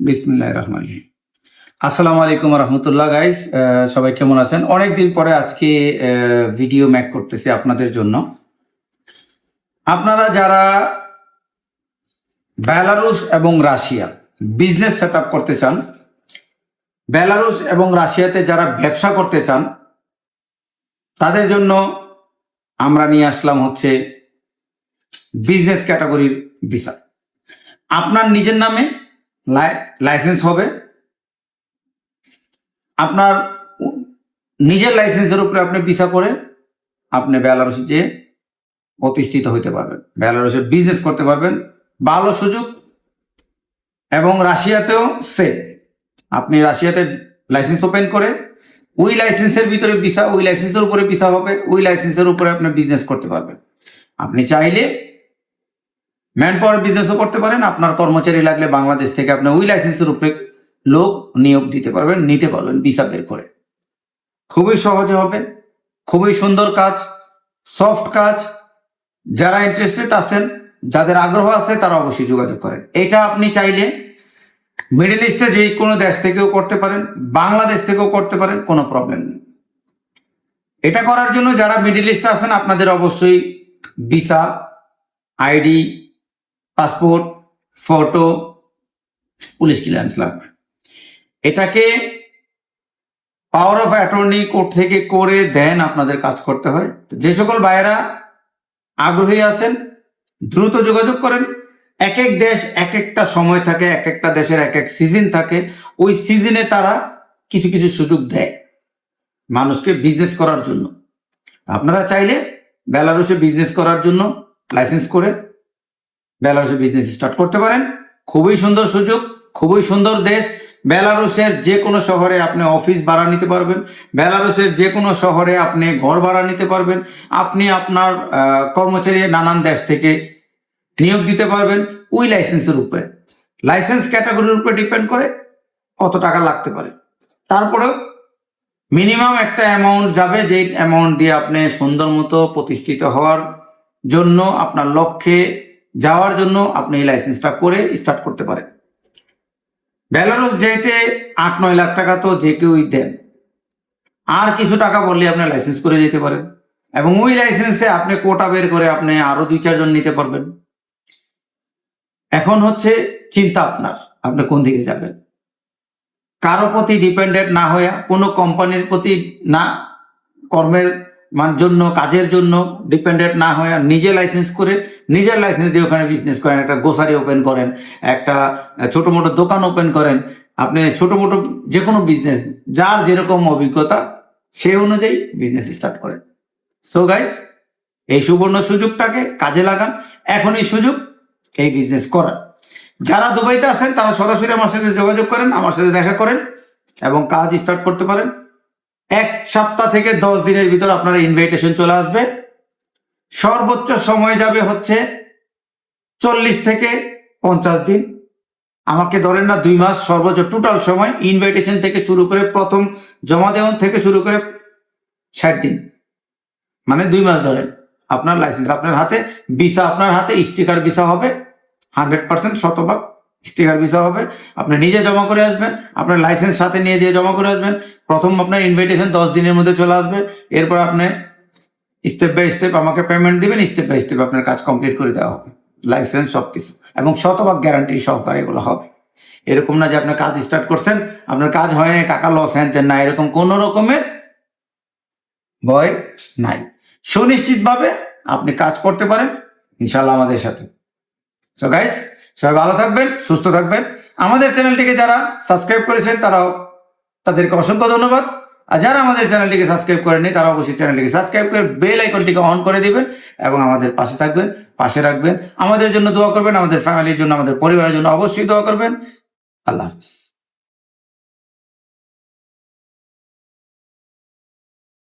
বিসমিল্লাহ রহমান আসসালামু আলাইকুম রহমতুল্লাহ গাইস সবাই কেমন আছেন? অনেকদিন পরে আজকে ভিডিও ম্যাক করতেছি আপনাদের জন্য। আপনারা যারা বেলারুস এবং রাশিয়া বিজনেস সেট করতে চান বেলারুস এবং রাশিয়াতে যারা ব্যবসা করতে চান, তাদের জন্য আমরা নিয়ে আসলাম হচ্ছে বিজনেস ক্যাটাগরির ভিসা আপনার নিজের নামে লাইসেন্স হবে। আপনার নিজের লাইসেন্সের উপরে আপনি ভিসা করে আপনি বেলারুসে যে প্রতিষ্ঠিত হতে পারবেন। বেলারুসে বিজনেস করতে পারবেন। ভালো সুযোগ এবং রাশিয়াতেও সেম আপনি রাশিয়াতে লাইসেন্স ওপেন করে ওই লাইসেন্সের ভিতরে ভিসা, ওই লাইসেন্সের উপরে ভিসা হবে, ওই লাইসেন্সের উপরে আপনি বিজনেস করতে পারবেন। আপনি চাইলে ম্যান পাওয়ার বিজনেসও করতে পারেন। আপনার কর্মচারী লাগলে বাংলাদেশ থেকে আপনি ওই লাইসেন্সের উপরে লোক নিয়োগ দিতে পারবেন, নিতে পারবেন ভিসা বের করে। খুবই সহজে হবে, খুবই সুন্দর কাজ সফট কাজ। যারা ইন্টারেস্টেড আছেন, যাদের আগ্রহ আছে, তারা অবশ্যই যোগাযোগ করেন। এটা আপনি চাইলে মিডল ইস্টে যে কোনো দেশ থেকেও করতে পারেন, বাংলাদেশ থেকেও করতে পারেন, কোনো প্রবলেম নেই। এটা করার জন্য যারা মিডল ইস্টে আছেন, আপনাদের অবশ্যই visa ID passport, photo, police clearance লাগবে। এটাকে পাওয়ার অফ অ্যাটর্নি কোর্ট থেকে করে দেন আপনাদের কাজ করতে হয়। যে সকল ভাইয়েরা আগ্রহী আছেন, দ্রুত যোগাযোগ করেন। এক এক দেশ, এক একটা সময় থাকে, এক একটা দেশের এক এক সিজন থাকে। ওই সিজনে তারা কিছু কিছু সুযোগ দেয় মানুষকে বিজনেস করার জন্য। আপনারা চাইলে বেলারুসে বিজনেস করার জন্য লাইসেন্স করে বেলারুসে বিজনেস স্টার্ট করতে পারেন। খুবই সুন্দর সুযোগ, খুবই সুন্দর দেশ। বেলারুসের যে কোনো শহরে আপনি অফিস ভাড়া নিতে পারবেন। বেলারুসের যে কোনো শহরে আপনি ঘর ভাড়া নিতে পারবেন। আপনি আপনার কর্মচারী নানান দেশ থেকে নিয়োগ দিতে পারবেন ওই লাইসেন্সের উপরে। লাইসেন্স ক্যাটাগরির উপরে ডিপেন্ড করে কত টাকা লাগতে পারে। তারপরেও মিনিমাম একটা অ্যামাউন্ট যাবে যে অ্যামাউন্ট দিয়ে আপনি সুন্দর মতো প্রতিষ্ঠিত হওয়ার জন্য আপনার লক্ষ্যে যাওয়ার জন্য আপনি এই লাইসেন্সটা করে স্টার্ট করতে পারেন। বেলারুস যেতে আট নয় লাখ টাকা তো যে কেউই দেন। আর কিছু টাকা বললে আপনি লাইসেন্স করে যেতে পারেন। এবং ওই লাইসেন্সে আপনি কোটা বের করে আপনি আরও দুই চারজন নিতে পারবেন। এখন হচ্ছে চিন্তা আপনার, আপনি কোন দিকে যাবেন? কারও প্রতি ডিপেন্ডেন্ট না হয়ে কোনো কোম্পানির প্রতি না, কর্মের মান জন্য, কাজের জন্য ডিপেন্ডেন্ট না হয়ে নিজে লাইসেন্স করে, নিজের লাইসেন্স দিয়ে ওখানে বিজনেস করেন। একটা গোসারি ওপেন করেন, একটা ছোট মোটো দোকান ওপেন করেন। আপনি ছোট মোটো যে কোনো বিজনেস যার যেরকম অভিজ্ঞতা, সে অনুযায়ী বিজনেস স্টার্ট করেন। সো গাইস এই সুবর্ণ সুযোগটাকে কাজে লাগান। এখন এই সুযোগ এই বিজনেস করার। যারা দুবাইতে আছেন, তারা সরাসরি আমার সাথে যোগাযোগ করেন, আমার সাথে দেখা করেন এবং কাজ স্টার্ট করতে পারেন। এক সপ্তাহ থেকে দশ দিনের ভিতর আপনার ইনভাইটেশন চলে আসবে। সর্বোচ্চ সময় যাবে হচ্ছে চল্লিশ থেকে পঞ্চাশ দিন। আমাকে ধরেন না দুই মাস সর্বোচ্চ টোটাল সময় ইনভাইটেশন থেকে শুরু করে প্রথম জমা দেওয়া থেকে শুরু করে ষাট দিন। মানে দুই মাস ধরেন। আপনার লাইসেন্স আপনার হাতে ভিসা আপনার হাতে স্টিকার ভিসা হবে। হান্ড্রেড পার্সেন্ট শতভাগ স্টিকার ভিসা হবে, আপনি নিজে জমা করে আসবেন, আপনার লাইসেন্স সাথে নিয়ে যেয়ে জমা করে আসবেন, প্রথম আপনার ইনভিটেশন দশ দিনের মধ্যে চলে আসবে, এরপর আপনি স্টেপ বাই স্টেপ আমাকে পেমেন্ট দিবেন স্টেপ বাই স্টেপ আপনার কাজ কমপ্লিট করে দেওয়া হবে লাইসেন্স সবকিছু, এবং শতভাগ গ্যারান্টি সহকারে এগুলো হবে। এরকম না যে আপনার কাজ স্টার্ট করছেন, আপনার কাজ হয়নি টাকা লস হ্যান না এরকম কোন রকমের ভয় নাই। সুনিশ্চিতভাবে আপনি কাজ করতে পারেন ইনশাল্লাহ আমাদের সাথে। সো গাইস সবাই ভালো থাকবেন, সুস্থ থাকবেন। আমাদের চ্যানেলটিকে যারা সাবস্ক্রাইব করেছেন, তারাও তাদেরকে অসংখ্য ধন্যবাদ। আর যারা আমাদের চ্যানেলটিকে সাবস্ক্রাইব করেননি তারা অবশ্যই চ্যানেলটিকে সাবস্ক্রাইব করে বেল আইকনটিকে অন করে দিবেন এবং আমাদের পাশে থাকবেন, পাশে রাখবেন। আমাদের জন্য দোয়া করবেন, আমাদের ফ্যামিলির জন্য, আমাদের পরিবারের জন্য অবশ্যই দোয়া করবেন। আল্লাহ হাফিজ।